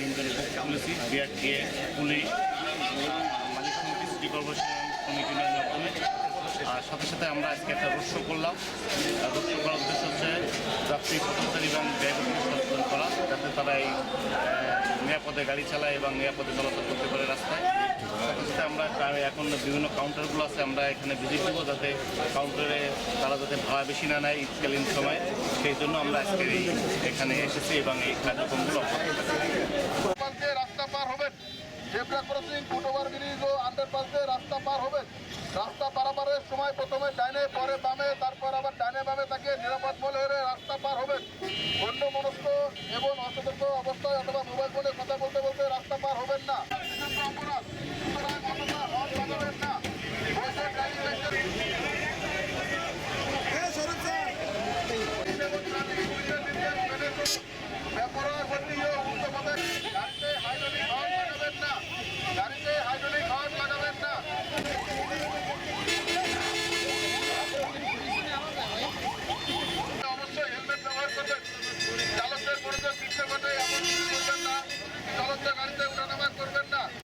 পক্ষ তুলেছি BRTA, police, মালিক সমিতি সিটি কর্পোরেশন ইউনিয়ন মাধ্যমে আর সাথে সাথে আমরা আজকে একটা রোড শো করলাম। রোড শো করার উদ্দেশ্য হচ্ছে যাত্রী পথচারী এবং ড্রাইভারকে সচেতন করা, যাতে তারা এই নিরাপদে গাড়ি চালায় এবং নিরাপদে চলাচল করতে পারে রাস্তায়। সাথে সাথে আমরা এখন বিভিন্ন কাউন্টারগুলো আছে, আমরা এখানে ভিজিট দেবো যাতে কাউন্টারে তারা যাতে ভাড়া বেশি না নেয় ঈদকালীন সময়। সেই জন্য আমরা আজকে এখানে এসেছি এবং এই কার্যক্রমগুলো অব্যাহত রাখছি। পাশ দিয়ে রাস্তা পার হবেন zebra crossing, foot over bridge ও আন্ডারপাস দিয়ে রাস্তা পার হবে। রাস্তা পারাপারের সময় প্রথমে ডাইনে, পরে বামে, তারপর আবার ডাইনে বামে তাকে নিরাপদ বলে হয়ে রাস্তা পার হবে। অন্য মনস্ক এবং অসতর্ক অবস্থায় অথবা মোবাইল ফোনে কথা বলতে